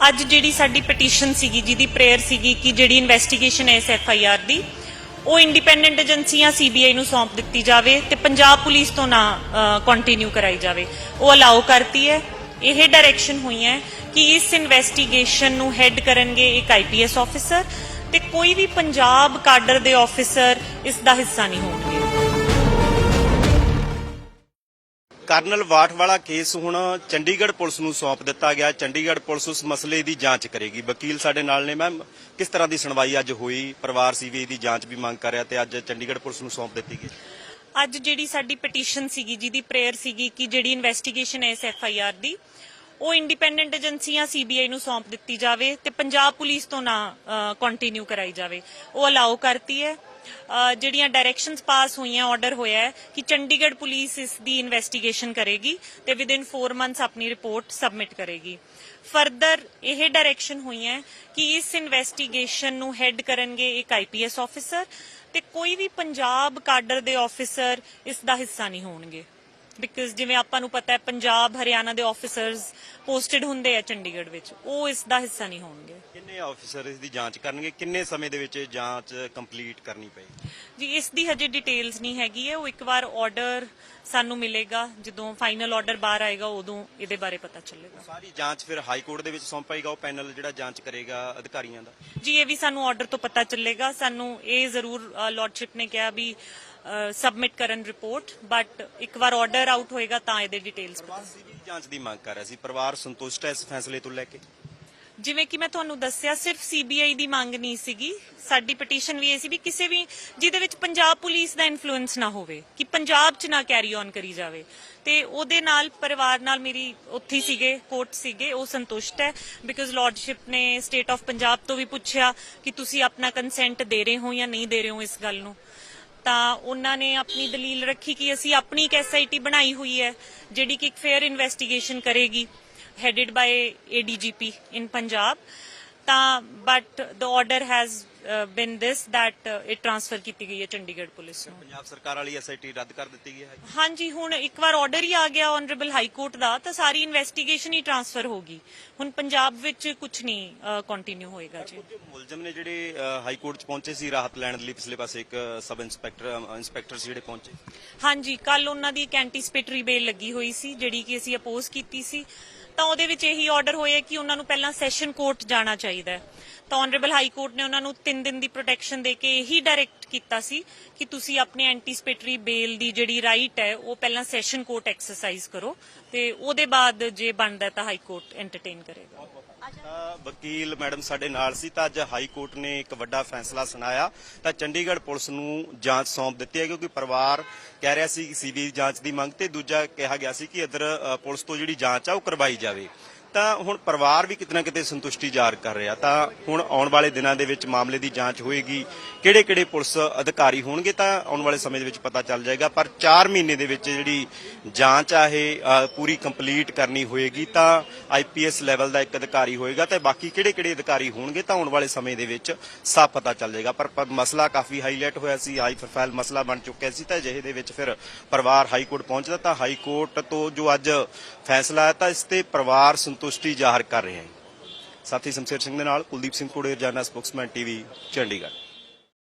ਅੱਜ ਜਿਹੜੀ ਸਾਡੀ ਪਟੀਸ਼ਨ ਸੀਗੀ, ਜਿਹਦੀ ਪ੍ਰੇਅਰ ਸੀਗੀ ਕਿ ਜਿਹੜੀ ਇਨਵੈਸਟੀਗੇਸ਼ਨ ਹੈ ਇਸ ਐਫ ਆਈ ਆਰ ਦੀ, ਉਹ ਇੰਡੀਪੈਂਡੈਂਟ ਏਜੰਸੀਆਂ ਸੀਬੀਆਈ ਨੂੰ ਸੌਂਪ ਦਿੱਤੀ ਜਾਵੇ ਤੇ ਪੰਜਾਬ ਪੁਲਿਸ ਤੋਂ ਨਾ ਕੰਟੀਨਿਊ ਕਰਾਈ ਜਾਵੇ। ਉਹ ਅਲਾਉ ਕਰਤੀ ਹੈ। ਇਹ ਡਾਇਰੈਕਸ਼ਨ ਹੋਈ ਹੈ ਕਿ ਇਸ ਇਨਵੈਸਟੀਗੇਸ਼ਨ ਨੂੰ ਹੈੱਡ ਕਰਨਗੇ ਇੱਕ ਆਈਪੀਐਸ ਆਫੀਸਰ ਤੇ ਕੋਈ ਵੀ ਪੰਜਾਬ ਕਾਡਰ ਦੇ ਆਫੀਸਰ ਇਸ ਦਾ ਹਿੱਸਾ ਨਹੀਂ ਹੋਣਗੇ। ਕਰਨਲ ਵਾਟ ਵਾਲਾ ਕੇਸ ਹੁਣ ਚੰਡੀਗੜ੍ਹ ਪੁਲਿਸ ਨੂੰ ਸੌਂਪ ਦਿੱਤਾ ਗਿਆ। ਚੰਡੀਗੜ੍ਹ ਪੁਲਿਸ ਉਸ ਮਸਲੇ ਦੀ ਜਾਂਚ ਕਰੇਗੀ। ਵਕੀਲ ਸਾਡੇ ਨਾਲ ਨੇ, ਮੈਮ। ਕਿਸ ਤਰ੍ਹਾਂ ਦੀ ਸੁਣਵਾਈ ਅੱਜ ਹੋਈ? ਪਰਿਵਾਰ ਸੀਬੀਆਈ ਦੀ ਜਾਂਚ ਵੀ ਮੰਗ ਕਰ ਰਿਹਾ ਤੇ ਅੱਜ ਚੰਡੀਗੜ੍ਹ ਪੁਲਿਸ ਨੂੰ ਸੌਂਪ ਦਿੱਤੀ ਗਈ। ਅੱਜ ਜਿਹੜੀ ਸਾਡੀ ਪਟੀਸ਼ਨ ਸੀਗੀ ਜਿਹਦੀ ਪ੍ਰੇਅਰ ਸੀਗੀ ਕਿ ਜਿਹੜੀ ਇਨਵੈਸਟੀਗੇਸ਼ਨ ਹੈ ਇਸ ਐਫ ਆਈ ਦੀ, ਉਹ ਇੰਡੀਪੈਂਡੈਂਟ ਏਜੰਸੀਆਂ ਸੀਬੀਆਈ ਨੂੰ ਸੌਂਪ ਦਿੱਤੀ ਜਾਵੇ ਤੇ ਪੰਜਾਬ ਪੁਲਿਸ ਤੋਂ ਨਾ ਕੰਟੀਨਿਊ ਕਰਾਈ ਜਾਵੇ। ਉਹ ਅਲਾਉ ਕਰਤੀ ਹੈ। ਜਿਹੜੀਆਂ ਡਾਇਰੈਕਸ਼ਨਸ ਪਾਸ ਹੋਈਆਂ ਆਰਡਰ ਹੋਇਆ ਹੈ ਕਿ ਚੰਡੀਗੜ੍ਹ ਪੁਲਿਸ ਇਸ ਦੀ ਇਨਵੈਸਟੀਗੇਸ਼ਨ ਕਰੇਗੀ ਤੇ ਵਿਦ ਇਨ 4 ਮੰਥਸ ਆਪਣੀ ਰਿਪੋਰਟ ਸਬਮਿਟ ਕਰੇਗੀ। ਫਰਦਰ ਇਹ ਡਾਇਰੈਕਸ਼ਨ ਹੋਈ ਹੈ ਕਿ ਇਸ ਇਨਵੈਸਟੀਗੇਸ਼ਨ ਨੂੰ ਹੈੱਡ ਕਰਨਗੇ ਇੱਕ ਆਈਪੀਐਸ ਆਫੀਸਰ ਤੇ ਕੋਈ ਵੀ ਪੰਜਾਬ ਕਾਡਰ ਦੇ ਆਫੀਸਰ ਇਸ ਦਾ ਹਿੱਸਾ ਨਹੀਂ ਹੋਣਗੇ। ਬਿਕਾਜ਼ ਜਿਵੇਂ ਆਪਾਂ ਨੂੰ ਪਤਾ ਹੈ ਪੰਜਾਬ ਹਰਿਆਣਾ ਦੇ ਆਫੀਸਰਸ ਪੋਸਟਡ ਹੁੰਦੇ ਆ ਚੰਡੀਗੜ੍ਹ ਵਿੱਚ। ਉਹ ਇਸ ਦਾ ਹਿੱਸਾ ਨਹੀਂ ਹੋਣਗੇ। ਕਿੰਨੇ ਆਫੀਸਰ ਇਸ ਦੀ ਜਾਂਚ ਕਰਨਗੇ? ਕਿੰਨੇ ਸਮੇਂ ਦੇ ਵਿੱਚ ਇਹ ਜਾਂਚ ਕੰਪਲੀਟ ਕਰਨੀ ਪਏਗੀ? ਜੀ ਇਸ ਦੀ ਹਜੇ ਡਿਟੇਲਸ ਨਹੀਂ ਹੈਗੀ ਹੈ। ਉਹ ਇੱਕ ਵਾਰ ਆਰਡਰ ਸਾਨੂੰ ਮਿਲੇਗਾ। ਜਦੋਂ ਫਾਈਨਲ ਆਰਡਰ ਬਾਹਰ ਆਏਗਾ ਉਦੋਂ ਇਹਦੇ ਬਾਰੇ ਪਤਾ ਚੱਲੇਗਾ। ਸਾਰੀ ਜਾਂਚ ਫਿਰ ਹਾਈ ਕੋਰਟ ਦੇ ਵਿੱਚ ਸੌਂਪੇਗਾ ਉਹ ਪੈਨਲ ਜਿਹੜਾ ਜਾਂਚ ਕਰੇਗਾ ਅਧਿਕਾਰੀਆਂ ਦਾ? ਜੀ ਇਹ ਵੀ ਸਾਨੂੰ ਆਰਡਰ ਤੋਂ ਪਤਾ ਚੱਲੇਗਾ। ਸਾਨੂੰ ਇਹ ਜ਼ਰੂਰ ਲਾਰਡਸ਼ਿਪ ਨੇ ਕਿਹਾ ਵੀ ਸਬਮਿਟ ਕਰਨ ਰਿਪੋਰਟ ਬਟ ਇੱਕ ਵਾਰ ਆਰਡਰ ਆਊਟ ਹੋਏਗਾ ਤਾਂ ਇਹਦੇ ਡਿਟੇਲਸ ਪਰਿਵਾਰ ਸੀਬੀਆਈ ਜਾਂਚ ਦੀ ਮੰਗ ਕਰ ਰਿਹਾ ਸੀ। ਪਰਿਵਾਰ ਸੰਤੁਸ਼ਟ ਹੈ ਇਸ ਫੈਸਲੇ ਤੋਂ ਲੈ ਕੇ? ਜਿਵੇਂ ਕਿ ਮੈਂ ਤੁਹਾਨੂੰ ਦੱਸਿਆ ਸਿਰਫ ਸੀਬੀਆਈ ਦੀ ਮੰਗ ਨਹੀਂ ਸੀਗੀ। ਸਾਡੀ ਪਟੀਸ਼ਨ ਵੀ ਇਹ ਸੀ ਵੀ ਕਿਸੇ ਵੀ ਜਿਹਦੇ ਵਿੱਚ ਪੰਜਾਬ ਪੁਲਿਸ ਦਾ ਇਨਫਲੂਐਂਸ ਨਾ ਹੋਵੇ ਕਿ ਪੰਜਾਬ 'ਚ ਨਾ ਕੈਰੀ ਔਨ ਕਰੀ ਜਾਵੇ। ਤੇ ਉਹਦੇ ਨਾਲ ਪਰਿਵਾਰ ਨਾਲ ਮੇਰੀ ਉੱਥੇ ਸੀਗੇ ਕੋਰਟ ਸੀਗੇ ਉਹ ਸੰਤੁਸ਼ਟ ਹੈ। ਬਿਕਾਜ਼ ਲਾਰਡਸ਼ਿਪ ਨੇ ਸਟੇਟ ਆਫ ਪੰਜਾਬ ਤੋਂ ਵੀ ਪੁੱਛਿਆ ਕਿ ਤੁਸੀਂ ਆਪਣਾ ਕੰਸੈਂਟ ਦੇ ਰਹੇ ਹੋ ਜਾਂ ਨਹੀਂ ਦੇ ਰਹੇ ਹੋ ਇਸ ਗੱਲ ਨੂੰ। ਤਾਂ ਉਹਨਾਂ ਨੇ ਆਪਣੀ ਦਲੀਲ ਰੱਖੀ ਕਿ ਅਸੀਂ ਆਪਣੀ ਇੱਕ ਐਸਆਈਟੀ ਬਣਾਈ ਹੋਈ ਹੈ, ਜਿਹੜੀ ਕਿ ਇੱਕ ਫੇਅਰ ਇਨਵੈਸਟੀਗੇਸ਼ਨ ਕਰੇਗੀ, headed by ADGP in Punjab ਤਾਂ but the order has been this that uh, it transfer ਕੀਤੀ ਗਈ ਹੈ ਚੰਡੀਗੜ੍ਹ ਪੁਲਿਸ ਨੂੰ। ਪੰਜਾਬ ਸਰਕਾਰ ਵਾਲੀ ਐਸਆਈਟੀ ਰੱਦ ਕਰ ਦਿੱਤੀ ਗਈ ਹੈ। ਹਾਂਜੀ ਹੁਣ ਇੱਕ ਵਾਰ ਆਰਡਰ ਹੀ ਆ ਗਿਆ ਆਨਰੇਬਲ ਹਾਈ ਕੋਰਟ ਦਾ ਤਾਂ ਸਾਰੀ ਇਨਵੈਸਟੀਗੇਸ਼ਨ ਹੀ ਟ੍ਰਾਂਸਫਰ ਹੋਗੀ ਹੁਣ ਪੰਜਾਬ ਵਿੱਚ ਕੁਝ ਨਹੀਂ ਕੰਟੀਨਿਊ ਹੋਏਗਾ ਜੀ। ਮੁਲਜ਼ਮ ਨੇ ਜਿਹੜੇ ਹਾਈ ਕੋਰਟ ਚ ਪਹੁੰਚੇ ਸੀ ਰਾਹਤ ਲੈਣ ਦੇ ਲਈ ਪਿਛਲੇ ਪਾਸੇ ਇੱਕ ਸਬ ਇੰਸਪੈਕਟਰ ਇੰਸਪੈਕਟਰ ਜਿਹੜੇ ਪਹੁੰਚੇ। ਹਾਂਜੀ ਕੱਲ ਉਹਨਾਂ ਦੀ ਇੱਕ ਐਂਟੀਸਪੇਟਰੀ ਬੇਲ ਲੱਗੀ ਹੋਈ ਸੀ ਜਿਹੜੀ ਕਿ ਅਸੀਂ ਅਪੋਜ਼ ਕੀਤੀ ਸੀ। ਤਾਂ ਉਹਦੇ ਵਿੱਚ ਇਹੀ ਆਰਡਰ ਹੋਇਆ ਕਿ ਉਹਨਾਂ ਨੂੰ ਪਹਿਲਾਂ ਸੈਸ਼ਨ ਕੋਰਟ ਜਾਣਾ ਚਾਹੀਦਾ ਹੈ। ਤਾਂ ਆਨਰੇਬਲ ਹਾਈ ਕੋਰਟ ਨੇ ਉਹਨਾਂ ਨੂੰ 3 ਦਿਨ ਦੀ ਪ੍ਰੋਟੈਕਸ਼ਨ ਦੇ ਕੇ ਇਹੀ ਡਾਇਰੈਕਟ ਕੀਤਾ ਸੀ ਕਿ ਤੁਸੀਂ ਆਪਣੇ ਐਂਟੀਸਪੇਟਰੀ ਬੇਲ ਦੀ ਜਿਹੜੀ ਰਾਈਟ ਹੈ, ਉਹ ਪਹਿਲਾਂ ਸੈਸ਼ਨ ਕੋਰਟ ਐਕਸਰਸਾਈਜ਼ ਕਰੋ ਤੇ ਉਹਦੇ ਬਾਅਦ ਜੇ ਬਣਦਾ ਤਾਂ ਹਾਈ ਕੋਰਟ ਐਂਟਰਟੇਨ ਕਰੇਗਾ। ਵਕੀਲ ਮੈਡਮ ਸਾਡੇ ਨਾਲ ਸੀ, ਤਾਂ ਅੱਜ ਹਾਈ ਕੋਰਟ ਨੇ ਇੱਕ ਵੱਡਾ ਫੈਸਲਾ ਸੁਣਾਇਆ। ਤਾਂ ਚੰਡੀਗੜ੍ਹ ਪੁਲਿਸ ਨੂੰ ਜਾਂਚ ਸੌਂਪ ਦਿੱਤੀ ਹੈ, ਕਿਉਂਕਿ ਪਰਿਵਾਰ ਕਹਿ ਰਿਹਾ ਸੀ ਕਿ ਸੀਬੀਆਈ ਜਾਂਚ ਦੀ ਮੰਗ ਤੇ, ਦੂਜਾ ਕਿਹਾ ਗਿਆ ਸੀ ਕਿ ਇਧਰ ਪੁਲਿਸ ਤੋਂ ਜਿਹੜੀ ਜਾਂਚ ਆ, ਉਹ ਕਰਵਾਈ ਜਾਵੇ। ਤਾਂ ਹੁਣ ਪਰਿਵਾਰ ਵੀ ਕਿਤੇ ਨਾ ਕਿਤੇ ਸੰਤੁਸ਼ਟੀ ਜ਼ਾਹਰ ਕਰ ਰਿਹਾ। ਤਾਂ ਹੁਣ ਆਉਣ ਵਾਲੇ ਦਿਨਾਂ ਦੇ ਵਿੱਚ ਮਾਮਲੇ ਦੀ ਜਾਂਚ ਹੋਏਗੀ ਕਿਹੜੇ ਕਿਹੜੇ ਪੁਲਿਸ ਅਧਿਕਾਰੀ ਹੋਣਗੇ ਤਾਂ ਆਉਣ ਵਾਲੇ ਸਮੇਂ ਦੇ ਵਿੱਚ ਪਤਾ ਚੱਲ ਜਾਏਗਾ। ਪਰ 4 ਮਹੀਨੇ ਦੇ ਵਿੱਚ ਜਿਹੜੀ ਜਾਂਚ ਆ ਇਹ ਪੂਰੀ ਕੰਪਲੀਟ ਕਰਨੀ ਹੋਏਗੀ ਤਾਂ ਆਈਪੀਐਸ ਲੈਵਲ ਦਾ ਇੱਕ ਅਧਿਕਾਰੀ ਹੋਏਗਾ ਤੇ ਬਾਕੀ ਕਿਹੜੇ ਕਿਹੜੇ ਅਧਿਕਾਰੀ ਹੋਣਗੇ ਤਾਂ ਆਉਣ ਵਾਲੇ ਸਮੇਂ ਦੇ ਵਿੱਚ ਸਾਫ਼ ਪਤਾ ਚੱਲ ਜਾਏਗਾ। ਪਰ ਮਸਲਾ ਕਾਫੀ ਹਾਈਲਾਈਟ ਹੋਇਆ ਸੀ, ਹਾਈ ਪ੍ਰੋਫਾਈਲ ਮਸਲਾ ਬਣ ਚੁੱਕਿਆ ਸੀ ਤਾਂ ਅਜਿਹੇ ਦੇ ਵਿੱਚ ਫਿਰ ਪਰਿਵਾਰ ਹਾਈ ਕੋਰਟ ਪਹੁੰਚਦਾ ਤਾਂ ਹਾਈ ਕੋਰਟ ਤੋਂ ਜੋ ਅੱਜ ਫੈਸਲਾ ਹੈ ਤਾਂ ਇਸ ਤੇ ਪਰਿਵਾਰ ਸੰਤੁਸ਼ਟੀ ਜ਼ਾਹਰ ਕਰ ਰਿਹਾ ਹੈ ਸਾਥੀ ਸ਼ਮਸ਼ੇਰ ਸਿੰਘ ਦੇ ਨਾਲ ਕੁਲਦੀਪ ਸਿੰਘ ਕੋੜੇ ਰਜਾਨਾ ਸਪੋਕਸਮੈਨ ਟੀਵੀ, ਚੰਡੀਗੜ੍ਹ।